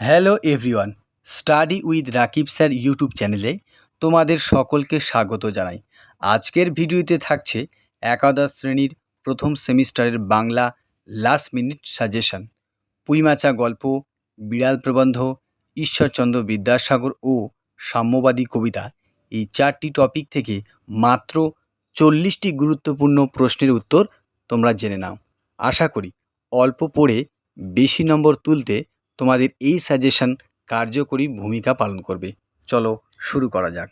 Hello everyone, study with Rakib sir YouTube চ্যানেলে তোমাদের সকলকে স্বাগত জানাই। আজকের ভিডিওতে থাকছে একাদশ শ্রেণির প্রথম সেমিস্টারের Bangla last minute suggestion Puimacha গল্প, বিড়াল প্রবন্ধ, ঈশ্বরচন্দ্র বিদ্যাসাগর ও সাম্যবাদী কবিতা এই চারটি টপিক থেকে মাত্র চল্লিশটি গুরুত্বপূর্ণ প্রশ্নের উত্তর তোমরা জেনে নাও। আশা করি অল্প পড়ে বেশি নম্বর তুলতে তোমাদের এই সাজেশন কার্যকরী ভূমিকা পালন করবে। চলো শুরু করা যাক।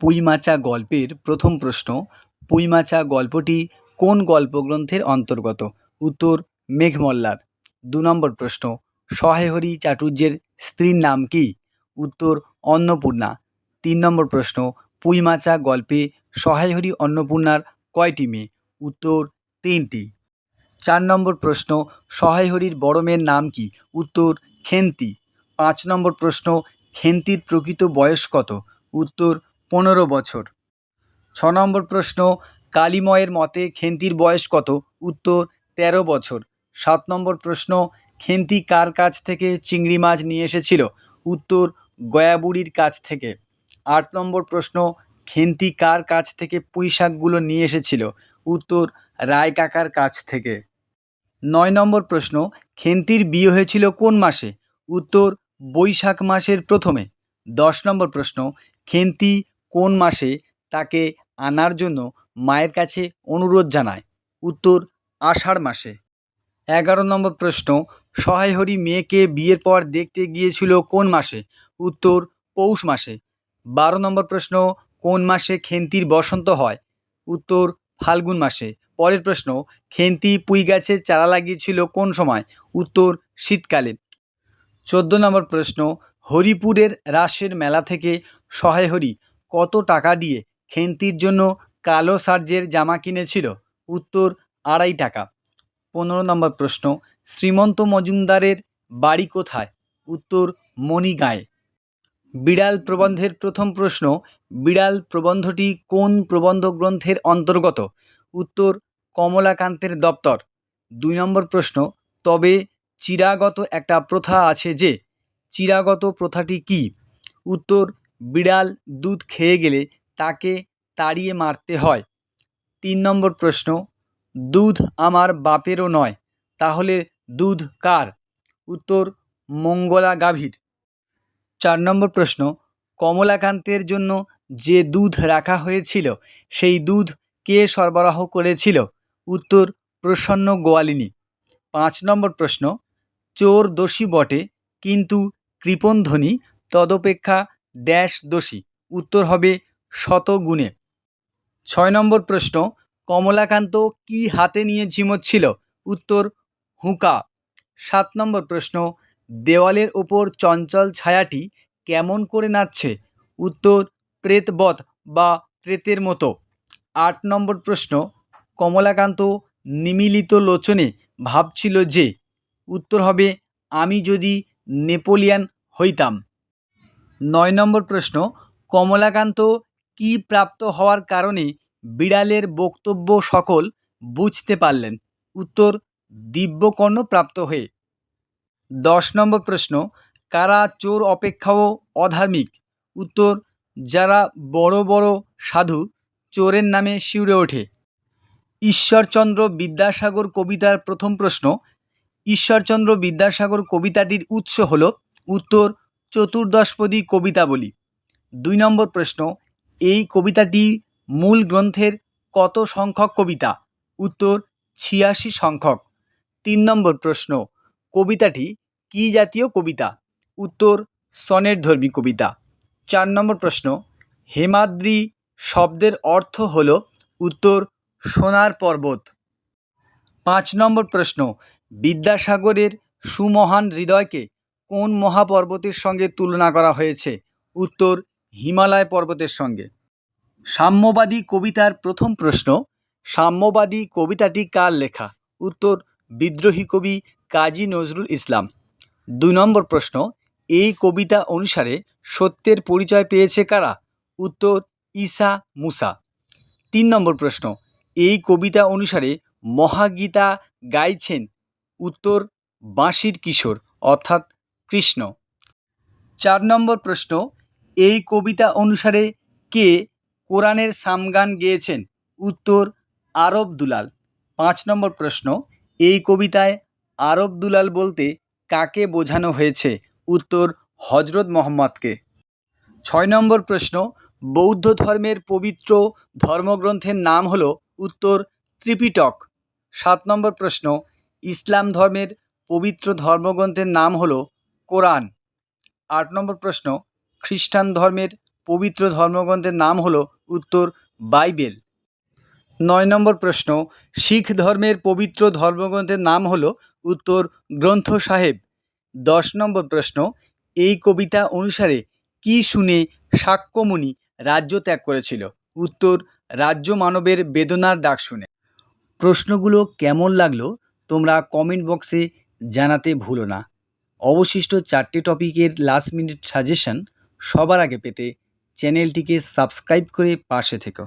পুইমাচা গল্পের প্রথম প্রশ্ন, পুইমাচা গল্পটি কোন গল্পগ্রন্থের অন্তর্গত? উত্তর, মেঘমল্লার। দু নম্বর প্রশ্ন সহায়হরি চাটুর্যের স্ত্রীর নাম কি? উত্তর, অন্নপূর্ণা। তিন নম্বর প্রশ্ন, পুইমাচা গল্পে সহায়হরি অন্নপূর্ণার কয়টি মেয়ে? উত্তর, তিনটি। চার নম্বর প্রশ্ন, সহায়হরির বড় মেয়ের নাম কি? উত্তর, খেন্তি। পাঁচ নম্বর প্রশ্ন, খেন্তির প্রকৃত বয়স কত? উত্তর, পনেরো বছর। ছ নম্বর প্রশ্ন, কালিময়ের মতে খেন্তির বয়স কত? উত্তর, তেরো বছর। সাত নম্বর প্রশ্ন, খেন্তি কার কাছ থেকে চিংড়ি মাছ নিয়ে এসেছিল? উত্তর, গয়াবুড়ির কাছ থেকে। আট নম্বর প্রশ্ন, খেন্তি কার কাছ থেকে পুঁই শাকগুলো নিয়ে এসেছিল? উত্তর রায় কাকার কাছ থেকে। নয় নম্বর প্রশ্ন, খেন্তির বিয়ে হয়েছিল কোন মাসে? উত্তর, বৈশাখ মাসের প্রথমে। দশ নম্বর প্রশ্ন, খেন্তি কোন মাসে তাকে আনার জন্য মায়ের কাছে অনুরোধ জানায়? উত্তর, আষাঢ় মাসে। এগারো নম্বর প্রশ্ন, সহায়হরি মেয়েকে বিয়ের পর দেখতে গিয়েছিল কোন মাসে? উত্তর, পৌষ মাসে। বারো নম্বর প্রশ্ন, কোন মাসে খেন্তির বসন্ত হয়? উত্তর ফাল্গুন মাসে। পরের প্রশ্ন, খেন্তি, পুঁই গাছের চারা লাগিয়েছিল কোন সময়? উত্তর, শীতকালে। চোদ্দ নম্বর প্রশ্ন, হরিপুরের রাসের মেলা থেকে সহায় হরি, কত টাকা দিয়ে খেন্তির জন্য কালো সার্জের জামা কিনেছিল? উত্তর, আড়াই টাকা। পনেরো নম্বর প্রশ্ন, শ্রীমন্ত মজুমদারের বাড়ি কোথায়? উত্তর, মণিগাঁয়ে। বিড়াল প্রবন্ধের প্রথম প্রশ্ন, বিড়াল প্রবন্ধটি কোন প্রবন্ধ গ্রন্থের অন্তর্গত? উত্তর, কমলাকান্তের দপ্তর। দুই নম্বর প্রশ্ন, তবে চিরাগত একটা প্রথা আছে যে, চিরাগত প্রথাটি কি? উত্তর, বিড়াল দুধ খেয়ে গেলে তাকে তাড়িয়ে মারতে হয়। তিন নম্বর প্রশ্ন, দুধ আমার বাপেরও নয়, তাহলে দুধ কার? উত্তর মঙ্গলা গাভীর চার নম্বর প্রশ্ন, কমলাকান্তের জন্য যে দুধ রাখা হয়েছিল, সেই দুধ কে সরবরাহ করেছিল? উত্তর, প্রসন্ন গোয়ালিনী। পাঁচ নম্বর প্রশ্ন, চোর দোষী বটে, কিন্তু কৃপণধ্বনি তদপেক্ষা ড্যাশ দোষী। উত্তর হবে শতগুণে। ছয় নম্বর প্রশ্ন, কমলাকান্ত কি হাতে নিয়ে ঝিমোচ্ছিল? উত্তর, হুঁকা। সাত নম্বর প্রশ্ন দেওয়ালের ওপর চঞ্চল ছায়াটি কেমন করে নাচছে? উত্তর প্রেতবধ বা প্রেতের মতো। আট নম্বর প্রশ্ন, কমলাকান্ত নিমিলিত লোচনে ভাবছিল যে, উত্তর হবে, আমি যদি নেপোলিয়ান হইতাম। নয় নম্বর প্রশ্ন, কমলাকান্ত কি প্রাপ্ত হওয়ার কারণে বিড়ালের বক্তব্য সকল বুঝতে পারলেন? উত্তর, দিব্যকর্ণ প্রাপ্ত হয়ে। দশ নম্বর প্রশ্ন, কারা চোর অপেক্ষাও অধার্মিক? উত্তর, যারা বড় বড় সাধু চোরের নামে শিউরে ওঠে। ঈশ্বরচন্দ্র বিদ্যাসাগর কবিতার প্রথম প্রশ্ন, ঈশ্বরচন্দ্র বিদ্যাসাগর কবিতাটির উৎস হল, উত্তর, চতুর্দশপদী কবিতাবলী দুই নম্বর প্রশ্ন, এই কবিতাটি মূল গ্রন্থের কত সংখ্যক কবিতা? উত্তর, ছিয়াশি সংখ্যক। তিন নম্বর প্রশ্ন, কবিতাটি কী জাতীয় কবিতা? উত্তর, সনের ধর্মী কবিতা। চার নম্বর প্রশ্ন, হেমাদ্রি শব্দের অর্থ হল, উত্তর, সোনার পর্বত। পাঁচ নম্বর প্রশ্ন, বিদ্যাসাগরের সুমহান হৃদয়কে কোন মহাপর্বতের সঙ্গে তুলনা করা হয়েছে? উত্তর, হিমালয় পর্বতের সঙ্গে। সাম্যবাদী কবিতার প্রথম প্রশ্ন, সাম্যবাদী কবিতাটি কার লেখা? উত্তর, বিদ্রোহী কবি কাজী নজরুল ইসলাম। দুই নম্বর প্রশ্ন, এই কবিতা অনুসারে সত্যের পরিচয় পেয়েছে কারা? উত্তর, ঈসা মুসা। তিন নম্বর প্রশ্ন, এই কবিতা অনুসারে মহাগীতা গাইছেন উত্তর বাঁশির কিশোর, অর্থাৎ কৃষ্ণ। চার নম্বর প্রশ্ন, এই কবিতা অনুসারে কে কোরআনের সামগান গেয়েছেন? উত্তর, আরব দুলাল। পাঁচ নম্বর প্রশ্ন, এই কবিতায় আরব দুলাল বলতে কাকে বোঝানো হয়েছে? উত্তর হজরত মোহাম্মদকে। ছয় নম্বর প্রশ্ন, বৌদ্ধ ধর্মের পবিত্র ধর্মগ্রন্থের নাম হল উত্তর ত্রিপিটক। সাত নম্বর প্রশ্ন, ইসলাম ধর্মের পবিত্র ধর্মগ্রন্থের নাম হল কোরআন। আট নম্বর প্রশ্ন, খ্রিস্টান ধর্মের পবিত্র ধর্মগ্রন্থের নাম হল উত্তর বাইবেল। নয় নম্বর প্রশ্ন, শিখ ধর্মের পবিত্র ধর্মগ্রন্থের নাম হল উত্তর গ্রন্থ সাহেব। দশ নম্বর প্রশ্ন, এই কবিতা অনুসারে কি শুনে শাক্যমুনি রাজ্য ত্যাগ করেছিল? উত্তর, রাজ্য মানবের বেদনার ডাক শুনে। প্রশ্নগুলো কেমন লাগল তোমরা কমেন্ট বক্সে জানাতে ভুলো না। অবশিষ্ট চারটে টপিকের লাস্ট মিনিট সাজেশন সবার আগে পেতে চ্যানেলটিকে সাবস্ক্রাইব করে পাশে থেকো।